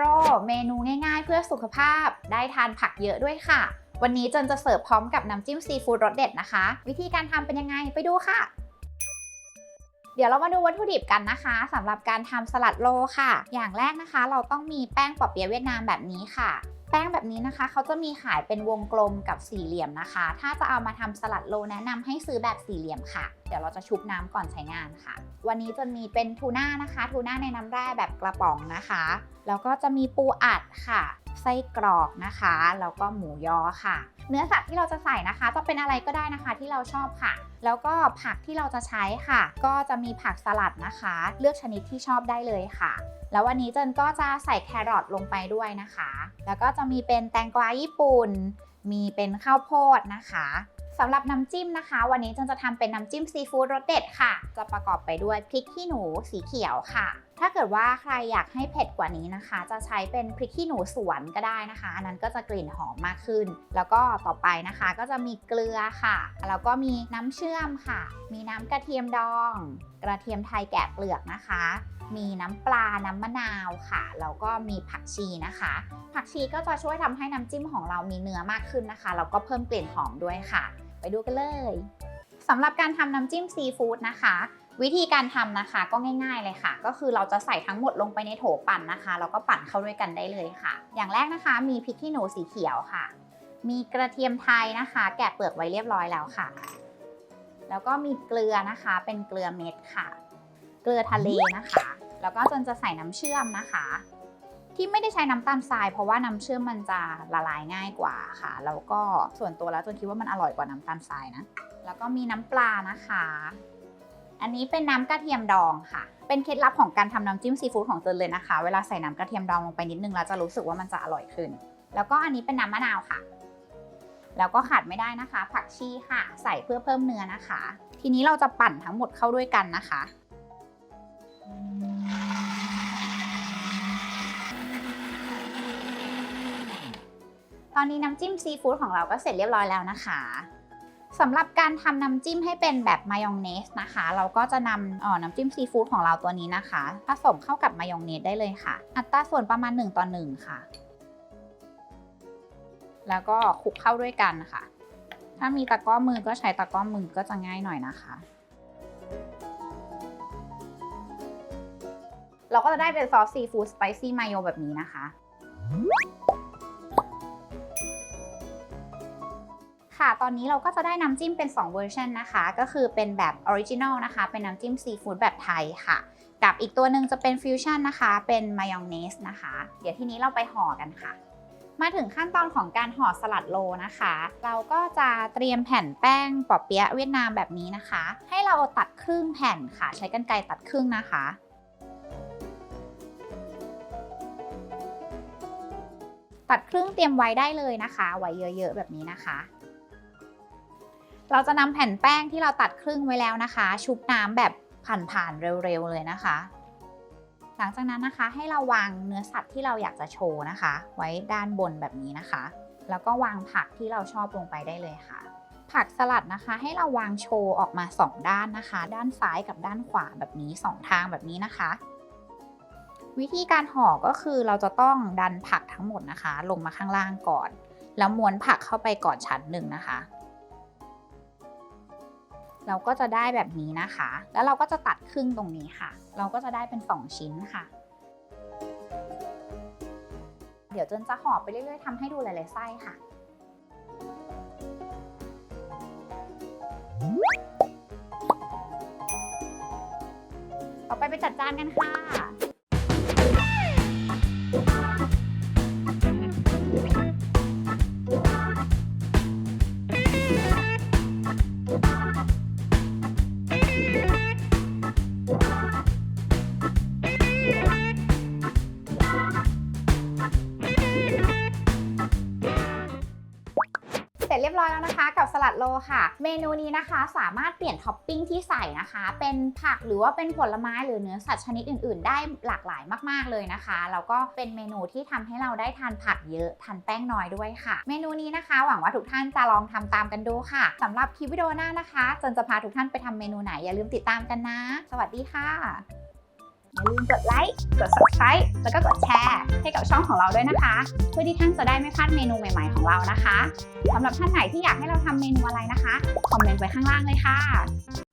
โรเมนูง่ายๆ เพื่อสุขภาพ ได้ทานผักเยอะด้วยค่ะ วันนี้จนจะเสิร์ฟพร้อมกับน้ำจิ้มซีฟู้ดรสเด็ดนะคะ วิธีการทำเป็นยังไงไปดูค่ะ เดี๋ยวเรามาดูวัตถุดิบกันนะคะสำหรับการทำสลัดโลค่ะ อย่างแรกนะคะ เราต้องมีแป้งปอเปี๊ยะเวียดนามแบบนี้ค่ะแป้งแบบนี้นะคะเขาจะมีขายเป็นวงกลมกับสี่เหลี่ยมนะคะ ถ้าจะเอามาทำสลัดโลแนะนำให้ซื้อแบบสี่เหลี่ยมค่ะ เดี๋ยวเราจะชุบน้ำก่อนใช้งานค่ะ วันนี้จะมีเป็นทูน่านะคะ ทูน่าในน้ำแร่แบบกระป๋องนะคะ แล้วก็จะมีปูอัดค่ะ ไส้กรอกนะคะแล้วก็หมูยอค่ะ เนื้อสัตว์ที่เราจะใส่นะคะ จะเป็นอะไรก็ได้นะคะที่เราชอบค่ะ แล้วก็ผักที่เราจะใช้ค่ะ ก็จะมีผักสลัดนะคะ เลือกชนิดที่ชอบได้เลยค่ะ แล้ววันนี้เจนก็จะใส่แครอทลงไปด้วยนะคะ แล้วก็จะมีเป็นแตงกวาญี่ปุ่น มีเป็นข้าวโพดนะคะ สำหรับน้ำจิ้มนะคะ วันนี้เจนจะทำเป็นน้ำจิ้มซีฟู้ดรสเด็ดค่ะ จะประกอบไปด้วยพริกขี้หนูสีเขียวค่ะ ถ้าเกิดว่าใครอยากให้เผ็ดกว่านี้นะคะ จะใช้เป็นพริกขี้หนูสวนก็ได้นะคะ อันนั้นก็จะกลิ่นหอมมากขึ้น แล้วก็ต่อไปนะคะก็จะมีเกลือค่ะ แล้วก็มีน้ำเชื่อมค่ะ มีน้ำกระเทียมดอง กระเทียมไทยแกะเปลือกนะคะ มีน้ำปลา น้ำมะนาวค่ะ แล้วก็มีผักชีนะคะ ผักชีก็จะช่วยทำให้น้ำจิ้มของเรามีเนื้อมากขึ้นนะคะ แล้วก็เพิ่มกลิ่นหอมด้วยค่ะ ไปดูกันเลยสำหรับการทำน้ำจิ้มซีฟู้ดนะคะ วิธีการทำนะคะก็ง่าย ๆเลยค่ะ ก็คือเราจะใส่ทั้งหมดลงไปในโถปั่นนะคะแล้วก็ปั่นเข้าด้วยกันได้เลยค่ะ อย่างแรกนะคะ มีพริกขี้หนูสีเขียวค่ะ มีกระเทียมไทยนะคะ แกะเปลือกไว้เรียบร้อยแล้วค่ะ แล้วก็มีเกลือนะคะ เป็นเกลือเม็ดค่ะ เกลือทะเลนะคะ แล้วก็จนจะใส่น้ำเชื่อมนะคะ ที่ไม่ได้ใช้น้ำตาลทราย เพราะว่าน้ำเชื่อมมันจะละลายง่ายกว่าค่ะ แล้วก็ส่วนตัวแล้วจนคิดว่ามันอร่อยกว่าน้ำตาลทรายนะ แล้วก็มีน้ำปลานะคะ อันนี้เป็นน้ำกระเทียมดองค่ะ เป็นเคล็ดลับของการทำน้ำจิ้มซีฟู้ดของเจนเลยนะคะ เวลาใส่น้ำกระเทียมดองลงไปนิดนึงแล้วจะรู้สึกว่ามันจะอร่อยขึ้น แล้วก็อันนี้เป็นน้ำมะนาวค่ะ แล้วก็ขาดไม่ได้นะคะ ผักชีค่ะ ใส่เพื่อเพิ่มเนื้อนะคะ ทีนี้เราจะปั่นทั้งหมดเข้าด้วยกันนะคะ อนนี้น้ำจิ้มซีฟู้ดของเราก็เสร็จเรียบร้อยแล้วนะคะสำหรับการทำน้ำจิ้มให้เป็นแบบมายองเนสนะคะ เราก็จะนำอ่อน้ำจิ้มซีฟู้ดของเราตัวนี้นะคะ ผสมเข้ากับมายองเนสได้เลยค่ะ อัตราส่วนประมาณ 1 ต่อ 1 ค่ะ แล้วก็คลุกเข้าด้วยกันค่ะ ถ้ามีตะกร้อมือก็ใช้ตะกร้อมือก็จะง่ายหน่อยนะคะ เราก็จะได้เป็นซอสซีฟู้ดสไปซี่มายแบบนี้นะคะ ค่ะ ตอนนี้เราก็จะได้น้ำจิ้มเป็น 2 เวอร์ชันนะคะ ก็คือเป็นแบบออริจินอลนะคะ เป็นน้ำจิ้มซีฟู้ดแบบไทยค่ะ กับอีกตัวหนึ่งจะเป็นฟิวชั่นนะคะ เป็นมายองเนสนะคะ เดี๋ยวทีนี้เราไปห่อกันค่ะ มาถึงขั้นตอนของการห่อสลัดโลนะคะ เราก็จะเตรียมแผ่นแป้งปอเปี๊ยะเวียดนามแบบนี้นะคะ ให้เราตัดครึ่งแผ่นค่ะ ใช้กรรไกรตัดครึ่งนะคะตัดครึ่งเตรียมไว้ได้เลยนะคะ ไว้เยอะๆแบบนี้นะคะ เราจะนำแผ่นแป้งที่เราตัดครึ่งไว้แล้วนะคะ ชุบน้ำแบบผ่านๆเร็วๆเลยนะคะ หลังจากนั้นนะคะให้เราวางเนื้อสัตว์ที่เราอยากจะโชว์นะคะ ไว้ด้านบนแบบนี้นะคะ แล้วก็วางผักที่เราชอบลงไปได้เลยค่ะ ผักสลัดนะคะ ให้เราวางโชว์ออกมา 2 ด้านนะคะ ด้านซ้ายกับด้านขวาแบบนี้ 2 ทางแบบนี้นะคะ วิธีการห่อก็คือเราจะต้องดันผักทั้งหมดนะคะ ลงมาข้างล่างก่อน แล้วม้วนผักเข้าไปก่อนชั้นหนึ่งนะคะ เราก็จะได้แบบนี้นะคะ แล้วเราก็จะตัดครึ่งตรงนี้ค่ะ เราก็จะได้เป็น2ชิ้นค่ะ เดี๋ยวเจนจะห่อไปเรื่อยๆทำให้ดูหลายๆไส้ค่ะต่อไปไปจัดจานกันค่ะ ดโลค่ะ เมนูนี้นะคะสามารถเปลี่ยนท็อปปิ้งที่ใส่นะคะ เป็นผักหรือว่าเป็นผลไม้หรือเนื้อสัตว์ชนิดอื่น ๆ ได้หลากหลายมาก ๆ เลยนะคะ แล้วก็เป็นเมนูที่ทำให้เราได้ทานผักเยอะทานแป้งน้อยด้วยค่ะ เมนูนี้นะคะ หวังว่าทุกท่านจะลองทำตามกันดูค่ะสำหรับคลิปวิดีโอหน้านะคะจนจะพาทุกท่านไปทำเมนูไหนอย่าลืมติดตามกันนะ สวัสดีค่ะ อย่าลืมกดไลค์ กด subscribe แล้วก็กดแชร์ให้กับช่องของเราด้วยนะคะ เพื่อที่ท่านจะได้ไม่พลาดเมนูใหม่ ๆของเรานะคะสำหรับท่านไหนที่อยากให้เราทำเมนูอะไรนะคะ คอมเมนต์ไว้ข้างล่างเลยค่ะ